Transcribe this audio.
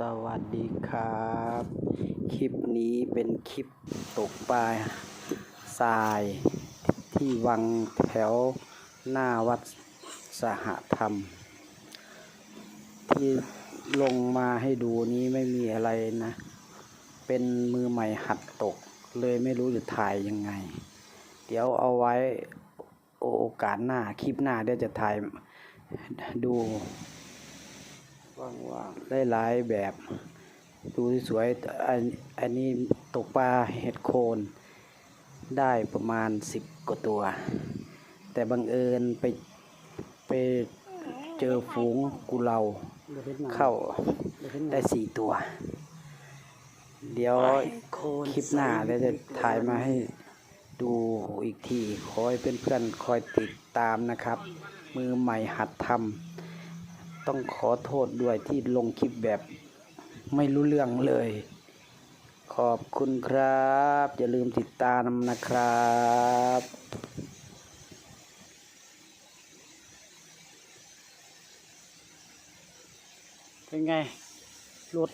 สวัสดีครับ คลิปนี้เป็นคลิปตกปลาทรายที่วังแถวหน้าวัดสหธรรม ที่ลงมาให้ดูนี้ไม่มีอะไรนะ เป็นมือใหม่หัดตก เลยไม่รู้จะถ่ายยังไง เดี๋ยวเอาไว้โอกาสหน้าคลิปหน้าเดี๋ยวจะถ่ายดู ว่างๆได้หลายแบบ ดูสวยๆอันอันนี้ตกปลาเห็ดโคนได้ประมาณสิบกว่าตัว แต่บังเอิญไปไปเจอฝูงกุเลาเข้าได้สี่ตัว เดี๋ยวคลิปหน้าเดี๋ยวจะถ่ายมาให้ดูอีกทีขอให้เพื่อนๆคอยติดตามนะครับ มือใหม่หัดทำ ต้องขอโทษด้วยที่ลงคลิปแบบไม่รู้เรื่องเลย ขอบคุณครับ อย่าลืมติดตามนะครับเป็นไงรถ